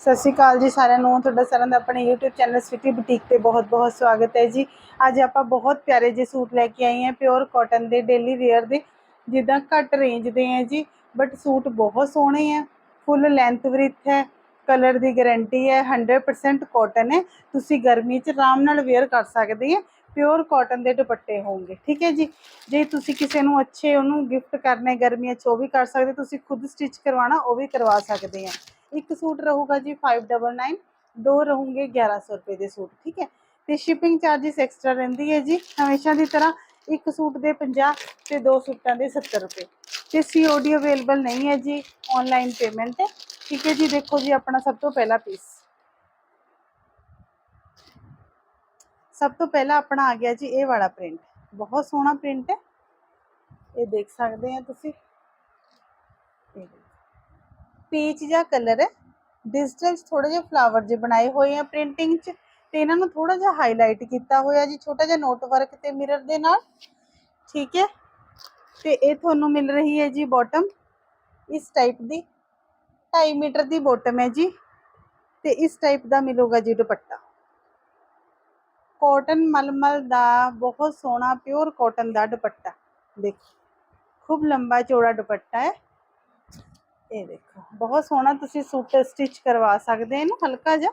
ਸਤਿ ਸ਼੍ਰੀ ਅਕਾਲ ਜੀ ਸਾਰਿਆਂ ਨੂੰ। ਤੁਹਾਡਾ ਸਾਰਿਆਂ ਦਾ ਆਪਣੇ YouTube ਚੈਨਲ ਸਵਿਟੀ ਬੁਟੀਕ ਤੇ ਬਹੁਤ-ਬਹੁਤ ਸਵਾਗਤ ਹੈ ਜੀ। ਅੱਜ ਆਪਾਂ ਬਹੁਤ ਪਿਆਰੇ ਜਿਹੇ ਸੂਟ ਲੈ ਕੇ ਆਏ ਹਾਂ ਪਿਓਰ ਕਾਟਨ ਦੇ ਡੇਲੀ ਵੇਅਰ ਦੇ, ਜਿੱਦਾਂ ਘੱਟ ਰੇਂਜ ਦੇ ਹੈ ਜੀ ਬਟ ਸੂਟ ਬਹੁਤ ਸੋਹਣੇ ਆ ਫੁੱਲ ਲੈਂਥ ਵਿਡਥ ਹੈ ਕਲਰ ਦੀ ਗਾਰੰਟੀ ਹੈ 100% ਕਾਟਨ ਹੈ। ਤੁਸੀਂ ਗਰਮੀ 'ਚ ਆਰਾਮ ਨਾਲ ਵੇਅਰ ਕਰ ਸਕਦੇ ਆ ਪਿਓਰ ਕਾਟਨ ਦੇ ਦੁਪੱਟੇ ਹੋਣਗੇ, ਠੀਕ ਹੈ ਜੀ। ਜੇ ਤੁਸੀਂ ਕਿਸੇ ਨੂੰ ਅੱਛੇ ਉਹਨੂੰ ਗਿਫਟ ਕਰਨੇ, ਗਰਮੀਆਂ 'ਚ ਉਹ ਵੀ ਕਰ ਸਕਦੇ, ਤੁਸੀਂ ਖੁਦ ਸਟਿਚ ਕਰਵਾਉਣਾ, ਉਹ ਵੀ ਕਰਵਾ ਸਕਦੇ ਆ ਇੱਕ ਸੂਟ ਰਹੂਗਾ ਜੀ 599 ਦੋ ਰਹੂਗੇ 1100 ਰੁਪਏ ਦੇ ਸੂਟ, ਠੀਕ ਹੈ? ਤੇ ਸ਼ਿਪਿੰਗ ਚਾਰजेस ਐਕਸਟਰਾ ਰਹਿੰਦੀ ਹੈ ਜੀ, ਹਮੇਸ਼ਾ ਦੀ ਤਰ੍ਹਾਂ ਇੱਕ ਸੂਟ ਦੇ 50 ਤੇ ਦੋ ਸੂਟਾਂ ਦੇ 70 ਰੁਪਏ। ਤੇ ਸੀਓਡੀ ਅਵੇਲੇਬਲ ਨਹੀਂ ਹੈ ਜੀ ਆਨਲਾਈਨ ਪੇਮੈਂਟ ਹੈ ਠੀਕ ਹੈ ਜੀ? ਦੇਖੋ ਜੀ ਆਪਣਾ ਸਭ ਤੋਂ ਪਹਿਲਾ ਪੀਸ ਸਭ ਤੋਂ ਪਹਿਲਾਂ ਆਪਣਾ ਆ ਗਿਆ ਜੀ ਇਹ ਵਾਲਾ ਪ੍ਰਿੰਟ ਬਹੁਤ ਸੋਹਣਾ ਪ੍ਰਿੰਟ ਹੈ। ਇਹ ਦੇਖ ਸਕਦੇ ਆ ਤੁਸੀਂ। ਇਹ ਪੀਚ ਜਾਂ ਕਲਰ ਹੈ। ਡਿਜੀਟਲ 'ਚ ਥੋੜੇ ਜਿਹਾ ਫਲਾਵਰ ਜੇ ਬਣਾਏ ਹੋਏ ਆ ਪ੍ਰਿੰਟਿੰਗ 'ਚ ਤੇ ਇਹਨਾਂ ਨੂੰ ਥੋੜਾ ਜਿਹਾ ਹਾਈਲਾਈਟ ਕੀਤਾ ਹੋਇਆ ਜੀ, ਛੋਟਾ ਜਿਹਾ ਨੋਟ ਵਰਕ ਤੇ ਮਿਰਰ ਦੇ ਨਾਲ। ਠੀਕ ਹੈ। ਤੇ ਇਹ ਤੁਹਾਨੂੰ ਮਿਲ ਰਹੀ ਹੈ ਜੀ ਬਾਟਮ ਇਸ ਟਾਈਪ ਦੀ 2.5 ਮੀਟਰ ਦੀ ਬਾਟਮ ਹੈ ਜੀ। ਤੇ ਇਸ ਟਾਈਪ ਦਾ ਮਿਲੂਗਾ ਜੀ ਦੁਪੱਟਾ। ਕਾਟਨ ਮਲਮਲ ਦਾ ਬਹੁਤ ਸੋਹਣਾ ਪਿਓਰ ਕਾਟਨ ਦਾ ਦੁਪੱਟਾ। ਦੇਖੋ, ਖੂਬ ਲੰਬਾ ਚੌੜਾ ਦੁਪੱਟਾ ਹੈ। ਇਹ ਦੇਖੋ, ਬਹੁਤ ਸੋਹਣਾ ਤੁਸੀਂ ਸੂਟ ਸਟਿਚ ਕਰਵਾ ਸਕਦੇ ਹੋ ਇਹਨੂੰ, ਹਲਕਾ ਜਿਹਾ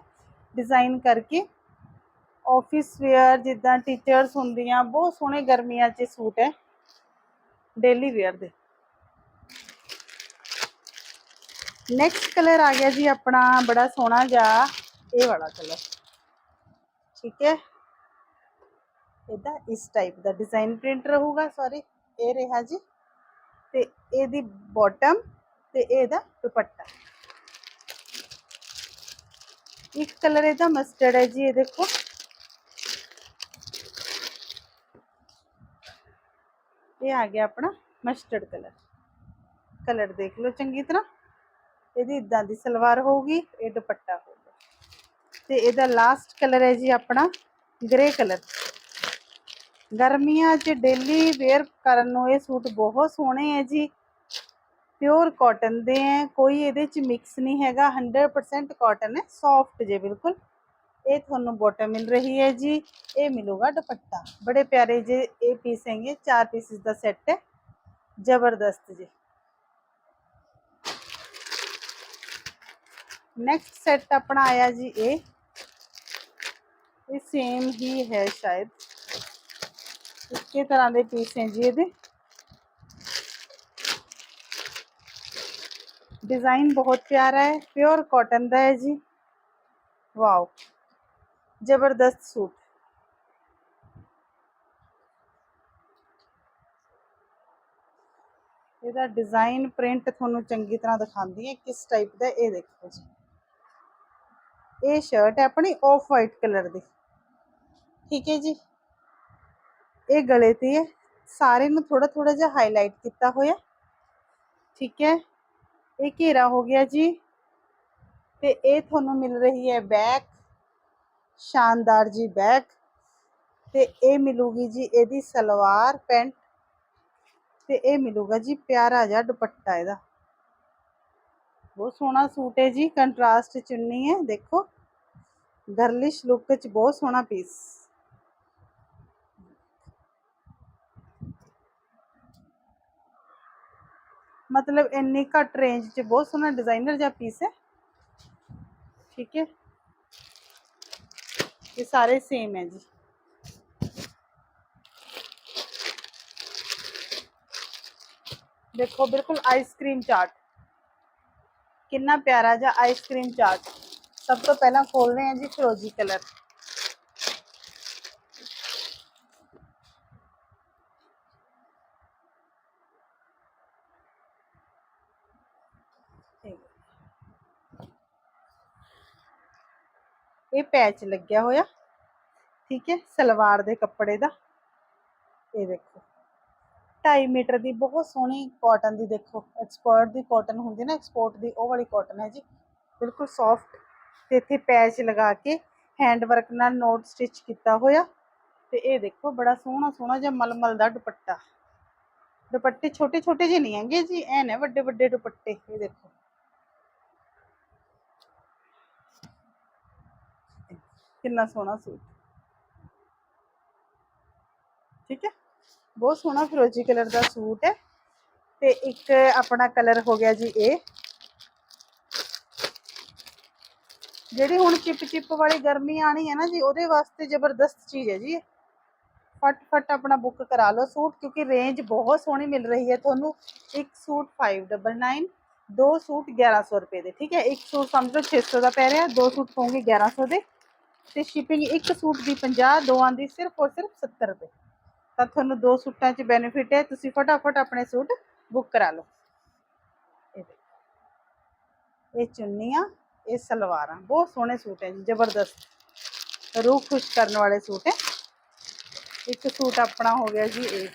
ਡਿਜ਼ਾਈਨ ਕਰਕੇ। ਆਫਿਸ ਵੇਅਰ ਜਿੱਦਾਂ ਟੀਚਰਸ ਹੁੰਦੀਆਂ, ਬਹੁਤ ਸੋਹਣੇ ਗਰਮੀਆਂ 'ਚ ਸੂਟ ਹੈ। ਡੇਲੀ ਵੇਅਰ ਦੇ। ਨੈਕਸਟ ਕਲਰ ਆ ਗਿਆ ਜੀ ਆਪਣਾ, ਬੜਾ ਸੋਹਣਾ ਜਿਹਾ, ਇਹ ਵਾਲਾ ਕਲਰ ਠੀਕ ਹੈ? ਇਹਦਾ ਇਸ ਟਾਈਪ ਦਾ ਡਿਜ਼ਾਈਨ ਪ੍ਰਿੰਟ ਰਹੂਗਾ ਸੌਰੀ ਇਹ ਰਿਹਾ ਜੀ। ਤੇ ਇਹਦੀ ਬਾਟਮ ਤੇ ਇਹਦਾ ਦੁਪੱਟਾ। ਇੱਕ ਕਲਰ ਇਹਦਾ ਮਸਟਰਡ ਹੈ ਜੀ, ਇਹ ਦੇਖੋ। ਇਹ ਆ ਗਿਆ ਆਪਣਾ ਮਸਟਰਡ ਕਲਰ। ਕਲਰ ਦੇਖ ਲਓ ਚੰਗੀ ਤਰ੍ਹਾਂ। ਇਹਦੀ ਇਦਾਂ ਦੀ ਸਲਵਾਰ ਹੋਊਗੀ, ਇਹ ਦੁਪੱਟਾ ਹੋਊਗਾ। ਤੇ ਇਹਦਾ ਲਾਸਟ ਕਲਰ ਹੈ ਜੀ ਆਪਣਾ ਗ੍ਰੇ ਕਲਰ। ਗਰਮੀਆਂ 'ਚ ਡੇਲੀ ਵੇਅਰ ਕਰਨ ਨੂੰ ਇਹ ਸੂਟ ਬਹੁਤ ਸੋਹਣੇ ਹੈ ਜੀ। ਪਿਓਰ ਕਾਟਨ ਦੇ ਹੈ, ਕੋਈ ਇਹਦੇ 'ਚ ਮਿਕਸ ਨਹੀਂ ਹੈਗਾ 100% ਕਾਟਨ ਹੈ ਸੌਫਟ ਜੇ ਬਿਲਕੁਲ। ਇਹ ਤੁਹਾਨੂੰ ਬੋਟਮ ਮਿਲ ਰਹੀ ਹੈ ਜੀ, ਇਹ ਮਿਲੂਗਾ ਦੁਪੱਟਾ। ਬੜੇ ਪਿਆਰੇ ਜੇ ਇਹ ਪੀਸ ਹੈਗੇ, ਚਾਰ ਪੀਸਿਸ ਦਾ ਸੈੱਟ ਹੈ, ਜ਼ਬਰਦਸਤ ਜੀ। ਨੈਕਸਟ ਸੈੱਟ ਆਪਣਾ ਆਇਆ ਜੀ ਇਹ। ਇਹ ਸੇਮ ਹੀ ਹੈ ਸ਼ਾਇਦ। ਇਸੇ ਤਰ੍ਹਾਂ ਦੇ ਪੀਸ ਹੈ ਜੀ ਇਹਦੇ। ਡਿਜ਼ਾਈਨ ਬਹੁਤ ਪਿਆਰਾ ਹੈ ਪਿਓਰ ਕਾਟਨ ਦਾ ਹੈ ਜੀ ਵਾਓ ਜ਼ਬਰਦਸਤ ਸੂਟ ਇਹਦਾ ਡਿਜ਼ਾਈਨ ਪ੍ਰਿੰਟ ਤੁਹਾਨੂੰ ਚੰਗੀ ਤਰ੍ਹਾਂ ਦਿਖਾਉਂਦੀ ਹੈ, ਕਿਸ ਟਾਈਪ ਦਾ, ਇਹ ਦੇਖੋ ਜੀ। ਇਹ ਸ਼ਰਟ ਹੈ ਆਪਣੀ ਆਫ ਵਾਈਟ ਕਲਰ ਦੀ। ਠੀਕ ਹੈ ਜੀ। ਇਹ ਗਲੇ ਤੇ ਹੈ। ਸਾਰੇ ਨੂੰ ਥੋੜਾ ਥੋੜਾ ਜਿਹਾ ਹਾਈਲਾਈਟ ਕੀਤਾ ਹੋਇਆ। ਠੀਕ ਹੈ। ਇਹ ਘੇਰਾ ਹੋ ਗਿਆ ਜੀ। ਤੇ ਇਹ ਤੁਹਾਨੂੰ ਮਿਲ ਰਹੀ ਹੈ ਬੈਕ ਸ਼ਾਨਦਾਰ ਜੀ ਬੈਕ ਤੇ ਇਹ ਮਿਲੂਗੀ ਜੀ ਇਹਦੀ ਸਲਵਾਰ ਪੈਂਟ। ਤੇ ਇਹ ਮਿਲੂਗਾ ਜੀ ਪਿਆਰਾ ਜਿਹਾ ਦੁਪੱਟਾ ਇਹਦਾ। ਬਹੁਤ ਸੋਹਣਾ ਸੂਟ ਹੈ ਜੀ ਕੰਟਰਾਸਟ ਚੁੰਨੀ ਹੈ, ਦੇਖੋ। ਗਰਲਿਸ਼ ਲੁੱਕ ਚ ਬਹੁਤ ਸੋਹਣਾ ਪੀਸ ਮਤਲਬ ਇੰਨੀ ਘੱਟ ਰੇਂਜ 'ਚ ਬਹੁਤ ਸੋਹਣਾ ਡਿਜ਼ਾਈਨਰ ਜਿਹਾ ਪੀਸ ਹੈ ਠੀਕ ਹੈ ਇਹ ਸਾਰੇ ਸੇਮ ਹੈ ਜੀ ਦੇਖੋ ਬਿਲਕੁਲ ਆਈਸਕ੍ਰੀਮ ਚਾਟ ਕਿੰਨਾ ਪਿਆਰਾ ਜਿਹਾ ਆਈਸਕ੍ਰੀਮ ਚਾਟ ਸਭ ਤੋਂ ਪਹਿਲਾਂ ਖੋਲ ਰਹੇ ਹਾਂ ਜੀ ਫਿਰੋਜ਼ੀ ਕਲਰ ਇਹ ਪੈਚ ਲੱਗਿਆ ਹੋਇਆ। ਠੀਕ ਹੈ, ਸਲਵਾਰ ਦੇ ਕੱਪੜੇ ਦਾ। ਇਹ ਦੇਖੋ। 2.5 ਮੀਟਰ ਦੀ ਬਹੁਤ ਸੋਹਣੀ ਕਾਟਨ ਦੀ ਦੇਖੋ। ਐਕਸਪੋਰਟ ਦੀ ਕਾਟਨ ਹੁੰਦੀ ਨਾ ਐਕਸਪੋਰਟ ਦੀ, ਉਹ ਵਾਲੀ ਕਾਟਨ ਹੈ ਜੀ। ਬਿਲਕੁਲ ਸੌਫਟ ਤੇ ਇੱਥੇ ਪੈਚ ਲਗਾ ਕੇ ਹੈਂਡ ਵਰਕ ਨਾਲ ਨੋਟ ਸਟਿਚ ਕੀਤਾ ਹੋਇਆ। ਤੇ ਇਹ ਦੇਖੋ, ਬੜਾ ਸੋਹਣਾ ਸੋਹਣਾ ਜਿਹਾ ਮਲਮਲ ਦਾ ਦੁਪੱਟਾ। ਦੁਪੱਟੇ ਛੋਟੇ ਛੋਟੇ ਜਿਹੇ ਨਹੀਂ ਹੈਗੇ ਜੀ ਐ ਨੇ ਵੱਡੇ ਵੱਡੇ ਦੁਪੱਟੇ, ਇਹ ਦੇਖੋ। ਕਿੰਨਾ ਸੋਹਣਾ ਸੂਟ ਠੀਕ ਹੈ ਬਹੁਤ ਸੋਹਣਾ ਫਿਰੋਜ਼ੀ ਕਲਰ ਦਾ ਸੂਟ ਹੈ ਤੇ ਇੱਕ ਆਪਣਾ ਕਲਰ ਹੋ ਗਿਆ ਜੀ ਇਹ ਜਿਹੜੀ ਹੁਣ ਚਿਪ ਚਿਪ ਵਾਲੀ ਗਰਮੀ ਆਣੀ ਹੈ ਨਾ ਜੀ ਉਹਦੇ ਵਾਸਤੇ ਜ਼ਬਰਦਸਤ ਚੀਜ਼ ਹੈ ਜੀ ਇਹ। ਫਟ ਫਟ ਆਪਣਾ ਬੁੱਕ ਕਰਾ ਲਓ ਸੂਟ ਕਿਉਂਕਿ ਰੇਂਜ ਬਹੁਤ ਸੋਹਣੀ ਮਿਲ ਰਹੀ ਹੈ ਤੁਹਾਨੂੰ ਇੱਕ ਸੂਟ 599 ਦੋ ਸੂਟ 1100 ਰੁਪਏ ਦੇ ਠੀਕ ਹੈ ਇੱਕ ਸੂਟ ਸਮਝੋ 600 ਦਾ ਪੈ ਰਿਹਾ ਦੋ ਸੂਟ ਹੋਣਗੇ 1100 ਦੇ ਤੇ ਸ਼ਿਪਿੰਗ ਇੱਕ ਸੂਟ ਦੀ 50 ਦੋਵਾਂ ਦੀ ਸਿਰਫ ਔਰ ਸਿਰਫ 70 ਰੁਪਏ। ਤਾਂ ਤੁਹਾਨੂੰ ਦੋ ਸੂਟਾਂ 'ਚ ਬੈਨੀਫਿਟ ਹੈ, ਤੁਸੀਂ ਫਟਾਫਟ ਆਪਣੇ ਸੂਟ ਬੁੱਕ ਕਰਾ ਲਓ। ਇਹ ਚੁੰਨੀਆਂ, ਇਹ ਸਲਵਾਰਾਂ, ਬਹੁਤ ਸੋਹਣੇ ਸੂਟ ਹੈ ਜੀ, ਜ਼ਬਰਦਸਤ। ਰੂਹ ਖੁਸ਼ ਕਰਨ ਵਾਲੇ ਸੂਟ ਹੈ। ਇੱਕ ਸੂਟ ਆਪਣਾ ਹੋ ਗਿਆ ਜੀ, ਇਹ।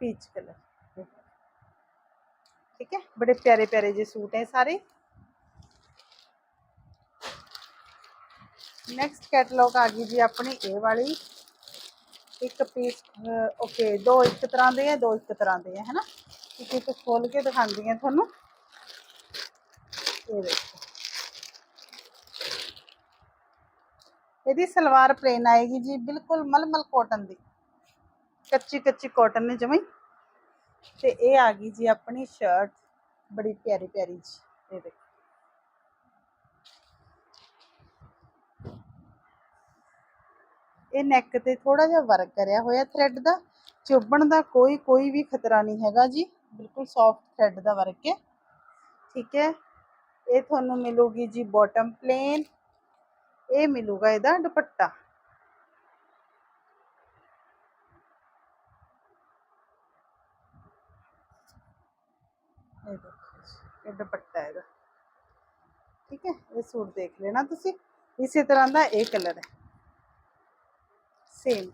ਪੀਚ ਕਲਰ ਠੀਕ ਹੈ? ਬੜੇ ਪਿਆਰੇ ਪਿਆਰੇ ਜਿਹੇ ਸੂਟ ਹੈ ਸਾਰੇ। ਨੈਕਸਟ ਕੈਟਲੌਗ ਆ ਗਈ ਜੀ ਆਪਣੀ ਇਹ ਵਾਲੀ। ਇੱਕ ਪੀਸ ਓਕੇ ਦੋ ਇੱਕ ਤਰ੍ਹਾਂ ਦੇ ਹੈ ਦੋ ਇੱਕ ਤਰ੍ਹਾਂ ਦੇ ਹੈ ਹੈਨਾ? ਇੱਕ ਇੱਕ ਖੋਲ ਕੇ ਦਿਖਾਉਂਦੀ ਹਾਂ ਤੁਹਾਨੂੰ। ਇਹ ਦੇਖੋ। ਇਹਦੀ ਸਲਵਾਰ ਪਲੇਨ ਆਏਗੀ ਜੀ, ਬਿਲਕੁਲ ਮਲਮਲ ਕੋਟਨ ਦੀ। ਕੱਚੀ ਕੱਚੀ ਕੋਟਨ ਨੇ ਜਮਈ ਤੇ ਇਹ ਆ ਗਈ ਜੀ ਆਪਣੀ ਸ਼ਰਟ ਬੜੀ ਪਿਆਰੀ ਪਿਆਰੀ ਜੀ। ਇਹ ਦੇਖੋ। ਇਹ ਨੈਕ ਤੇ ਥੋੜਾ ਜਿਹਾ ਵਰਕ ਕਰਿਆ ਹੋਇਆ ਥ੍ਰੈਡ ਦਾ। ਚੁੱਭਣ ਦਾ ਕੋਈ ਕੋਈ ਵੀ ਖਤਰਾ ਨਹੀਂ ਹੈਗਾ ਜੀ। ਬਿਲਕੁਲ ਸੌਫਟ ਥ੍ਰੈਡ ਦਾ ਵਰਕ ਹੈ। ਠੀਕ ਹੈ। ਇਹ ਤੁਹਾਨੂੰ ਮਿਲੂਗੀ ਜੀ ਬਾਟਮ ਪਲੇਨ ਇਹ ਮਿਲੂਗਾ ਇਹਦਾ ਦੁਪੱਟਾ। ਇਹ ਦੇਖੋ ਜੀ, ਇਹ ਦੁਪੱਟਾ ਇਹਦਾ। ਠੀਕ ਹੈ। ਇਹ ਸੂਟ ਦੇਖ ਲੈਣਾ ਤੁਸੀਂ। ਇਸੇ ਤਰ੍ਹਾਂ ਦਾ ਇਹ ਕਲਰ ਹੈ। ਸੇਮ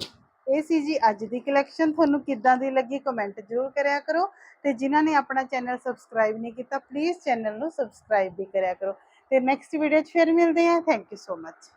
ਇਹ ਸੀ ਜੀ ਅੱਜ ਦੀ ਕਲੈਕਸ਼ਨ ਤੁਹਾਨੂੰ ਕਿੱਦਾਂ ਦੀ ਲੱਗੀ ਕਮੈਂਟ ਜ਼ਰੂਰ ਕਰਿਆ ਕਰੋ। ਤੇ ਜਿਨ੍ਹਾਂ ਨੇ ਆਪਣਾ ਚੈਨਲ ਸਬਸਕ੍ਰਾਈਬ ਨਹੀਂ ਕੀਤਾ ਪਲੀਜ਼ ਚੈਨਲ ਨੂੰ ਸਬਸਕ੍ਰਾਈਬ ਵੀ ਕਰਿਆ ਕਰੋ। ਤੇ ਨੈਕਸਟ ਵੀਡੀਓ 'ਚ ਫਿਰ ਮਿਲਦੇ ਹਾਂ। Thank you so much